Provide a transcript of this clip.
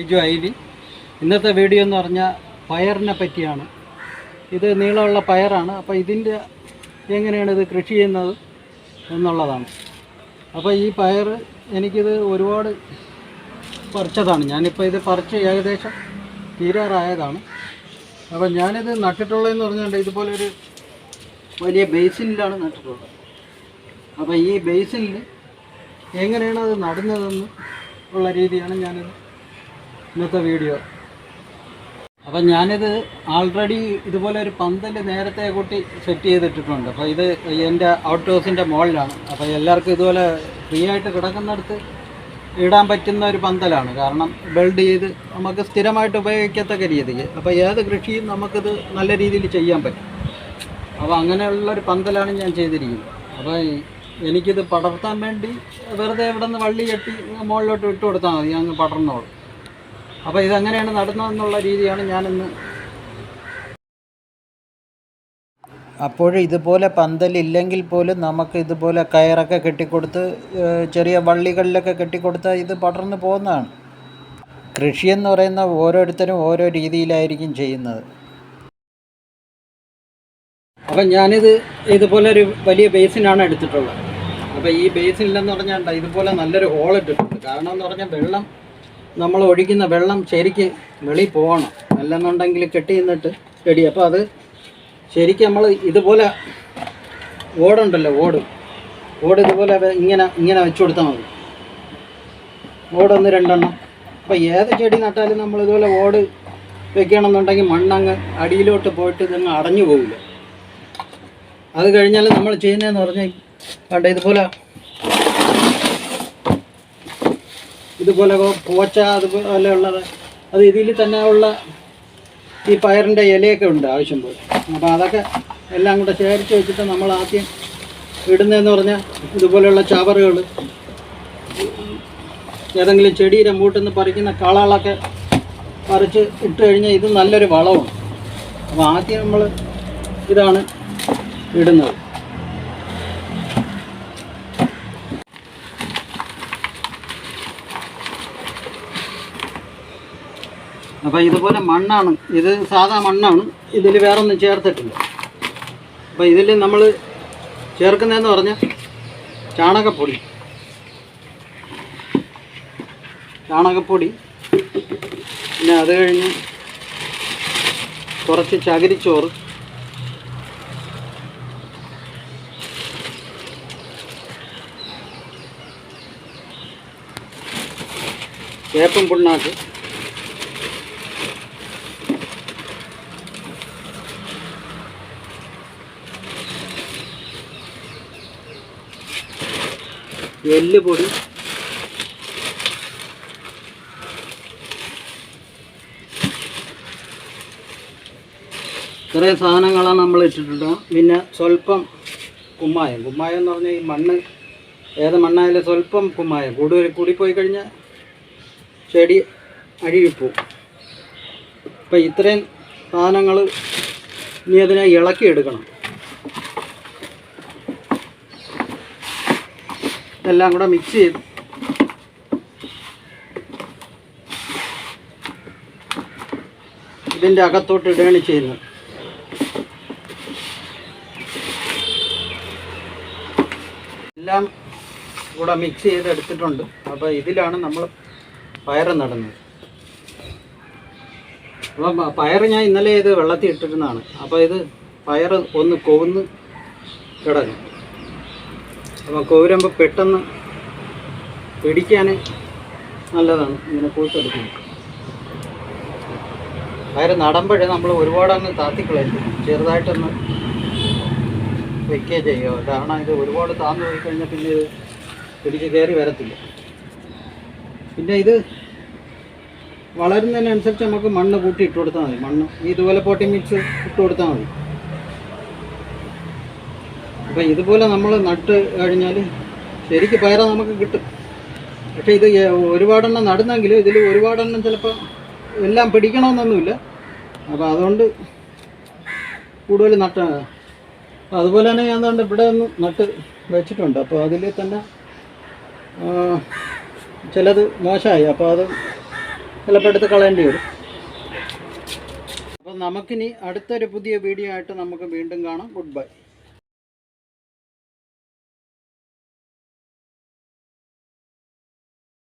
Aiju IV ഇന്നത്തെ video എന്ന് പറഞ്ഞാൽ പയറിനെ പറ്റിയാണ്. ഇത് നീളമുള്ള പയറാണ്. അപ്പോൾ ഇതിന്റെ എങ്ങനെയാണ് ഇത് കൃഷി ചെയ്യുന്നത് എന്നുള്ളതാണ്. അപ്പോൾ ഈ പയർ എനിക്കിത് ഒരുപാട് പറിച്ചതാണ്. ഞാനിപ്പോൾ ഇത് പറിച്ച് ഏകദേശം തീരാറായതാണ്. അപ്പോൾ ഞാനിത് നട്ടിട്ടുള്ളതെന്ന് പറഞ്ഞാൽ ഇതുപോലെ ഒരു വലിയ ബേസിനിലാണ് നട്ടിട്ടുള്ളത്. അപ്പോൾ ഈ ബേസിനിൽ എങ്ങനെയാണ് അത് നടുന്നതെന്ന് ഉള്ള രീതിയാണ് ഞാനിത് ഇന്നത്തെ വീഡിയോ. അപ്പം ഞാനിത് ആൾറെഡി ഇതുപോലെ ഒരു പന്തൽ നേരത്തെ കൂട്ടി സെറ്റ് ചെയ്തിട്ടിട്ടുണ്ട്. അപ്പോൾ ഇത് എന്റെ ഔട്ട് ഹൗസിന്റെ മുകളിലാണ് അപ്പോൾ എല്ലാവർക്കും ഇതുപോലെ ഫ്രീ ആയിട്ട് കിടക്കുന്നിടത്ത് ഇടാൻ പറ്റുന്ന ഒരു പന്തലാണ്. കാരണം ബിൽഡ് ചെയ്ത് നമുക്ക് സ്ഥിരമായിട്ട് ഉപയോഗിക്കത്തക്ക രീതിക്ക് അപ്പോൾ ഏത് കൃഷിയും നമുക്കിത് നല്ല രീതിയിൽ ചെയ്യാൻ പറ്റും. അപ്പോൾ അങ്ങനെയുള്ള ഒരു പന്തലാണ് ഞാൻ ചെയ്തിരിക്കുന്നത്. അപ്പോൾ എനിക്കിത് പടർത്താൻ വേണ്ടി വെറുതെ ഇവിടെ നിന്ന് വള്ളി കെട്ടി മുകളിലോട്ട് ഇട്ട് കൊടുത്താൽ മതി. അങ്ങ് പടർന്നോളും. അപ്പോൾ ഇതെങ്ങനെയാണ് നടന്നതെന്നുള്ള രീതിയാണ് ഞാനിന്ന് അപ്പോൾ ഇതുപോലെ പന്തലില്ലെങ്കിൽ പോലും നമുക്ക് ഇതുപോലെ കയറൊക്കെ കെട്ടിക്കൊടുത്ത് ചെറിയ വള്ളികളിലൊക്കെ കെട്ടിക്കൊടുത്താൽ ഇത് പടർന്നു പോകുന്നതാണ്. കൃഷിയെന്ന് പറയുന്ന ഓരോരുത്തരും ഓരോ രീതിയിലായിരിക്കും ചെയ്യുന്നത്. അപ്പം ഞാനിത് ഇതുപോലെ ഒരു വലിയ ബേസിനാണ് എടുത്തിട്ടുള്ളത്. അപ്പോൾ ഈ ബേസിനില്ലെന്ന് പറഞ്ഞാൽ ഇതുപോലെ നല്ലൊരു ഹോൾ ഇട്ടിട്ടുണ്ട്. കാരണം എന്ന് പറഞ്ഞാൽ വെള്ളം നമ്മൾ ഒഴിക്കുന്ന വെള്ളം ശരിക്ക് വെളി പോകണം. അല്ലെന്നുണ്ടെങ്കിൽ കെട്ടി നിന്നിട്ട് ചെടി. അപ്പോൾ അത് ശരിക്കും നമ്മൾ ഇതുപോലെ ഓടുണ്ടല്ലോ ഓട്. ഓട് ഇതുപോലെ ഇങ്ങനെ ഇങ്ങനെ വെച്ച് കൊടുത്താൽ മതി. ഓടൊന്ന് രണ്ടെണ്ണം. അപ്പോൾ ഏത് ചെടി നട്ടാലും നമ്മൾ ഇതുപോലെ ഓട് വെക്കണമെന്നുണ്ടെങ്കിൽ മണ്ണങ്ങ് അടിയിലോട്ട് പോയിട്ട് ഇതങ്ങ് അടഞ്ഞു പോകില്ല അത് കഴിഞ്ഞാൽ നമ്മൾ ചെയ്യുന്നതെന്ന് പറഞ്ഞാൽ കണ്ട ഇതുപോലെ ഇതുപോലെ പോച്ച അതുപോലെ ഉള്ളത് അത് ഇതിൽ തന്നെ ഉള്ള ഈ പയറിന്റെ ഇലയൊക്കെ ഉണ്ട് ആവശ്യം പോലെ. അപ്പോൾ അതൊക്കെ എല്ലാം കൂടെ ശേഖരിച്ച് വെച്ചിട്ട് നമ്മൾ ആദ്യം ഇടുന്നതെന്ന് പറഞ്ഞാൽ ഇതുപോലെയുള്ള ചവറുകൾ ഏതെങ്കിലും ചെടിയുടെ മൂട്ടിൽ നിന്ന് പറിക്കുന്ന കളകളൊക്കെ പറിച്ച് ഇട്ട് കഴിഞ്ഞാൽ ഇത് നല്ലൊരു വളമാണ്. അപ്പോൾ ആദ്യം നമ്മൾ ഇതാണ് ഇടുന്നത്. അപ്പോൾ ഇതുപോലെ മണ്ണാണ്. ഇത് സാധാ മണ്ണാണ്. ഇതിൽ വേറെ ഒന്നും ചേർത്തിട്ടില്ല. അപ്പോൾ ഇതിൽ നമ്മൾ ചേർക്കുന്നതെന്ന് പറഞ്ഞാൽ ചാണകപ്പൊടി. ചാണകപ്പൊടി. പിന്നെ അത് കഴിഞ്ഞ് കുറച്ച് ചകിരിച്ചോറ്. ഏപ്പം പുണ്ണാക്ക്. എല്ല് പൊടി. ഇത്രയും സാധനങ്ങളാണ് നമ്മൾ ഇട്ടിട്ടുണ്ട് പിന്നെ സ്വല്പം കുമ്മായം. കുമ്മായം എന്ന് പറഞ്ഞാൽ ഈ മണ്ണ് ഏത് മണ്ണായാലും സ്വല്പം കുമ്മായം. കൂടുതൽ കൂടിപ്പോയി കഴിഞ്ഞാൽ ചെടി അഴുകിപ്പോവും അപ്പം ഇത്രയും സാധനങ്ങൾ ഇനി അതിനെ ഇളക്കിയെടുക്കണം. ഇതെല്ലാം കൂടെ മിക്സ് ചെയ്ത്. ഇതിന്റെ അകത്തോട്ട് ഇടുകയാണ് ചെയ്യുന്നത്. എല്ലാം കൂടെ മിക്സ് ചെയ്ത് എടുത്തിട്ടുണ്ട് അപ്പോൾ ഇതിലാണ് നമ്മൾ പയർ നടുന്നത്. അപ്പം പയർ ഞാൻ ഇന്നലെ ഇത് വെള്ളത്തിൽ ഇട്ടിരുന്നതാണ്. അപ്പോൾ ഇത് പയർ ഒന്ന് കൊവുന്ന് കിടക്കും അപ്പോൾ കോരുമ്പോൾ പെട്ടെന്ന് പിടിക്കാൻ നല്ലതാണ്. ഇങ്ങനെ പൂത്തെടുക്കുന്നത് വയറ് നടുമ്പോഴേ നമ്മൾ ഒരുപാട് അങ്ങ് താത്തിക്കളയരുത്. ചെറുതായിട്ടൊന്ന് വെക്കുക ചെയ്യുക. കാരണം ഇത് ഒരുപാട് താന്നു പോയി കഴിഞ്ഞാൽ പിന്നെ ഇത് പിടിച്ച് കയറി വരത്തില്ല. പിന്നെ ഇത് വളരുന്നതിനനുസരിച്ച് നമുക്ക് മണ്ണ് കൂട്ടി ഇട്ട് കൊടുത്താൽ മതി. മണ്ണ് ഇതുപോലെ പോട്ടി മിക്സ് ഇട്ട് കൊടുത്താൽ മതി. അപ്പം ഇതുപോലെ നമ്മൾ നട്ട് കഴിഞ്ഞാൽ ശരിക്ക് പയറ നമുക്ക് കിട്ടും. പക്ഷേ ഇത് ഒരുപാടെണ്ണം നടുന്നെങ്കിൽ ഇതിൽ ഒരുപാടെണ്ണം ചിലപ്പോൾ എല്ലാം പിടിക്കണമെന്നൊന്നുമില്ല. അപ്പോൾ അതുകൊണ്ട് കൂടുതൽ നട്ട അതുപോലെ തന്നെ ഞാൻ തന്നെ ഇവിടെ ഒന്ന് നട്ട് വെച്ചിട്ടുണ്ട്. അപ്പോൾ അതിൽ തന്നെ ചിലത് മോശമായി. അപ്പോൾ അത് ചിലപ്പോൾ എടുത്ത് കളയേണ്ടി വരും. അപ്പം നമുക്കിനി അടുത്തൊരു പുതിയ വീഡിയോ ആയിട്ട് നമുക്ക് വീണ്ടും കാണാം. Good bye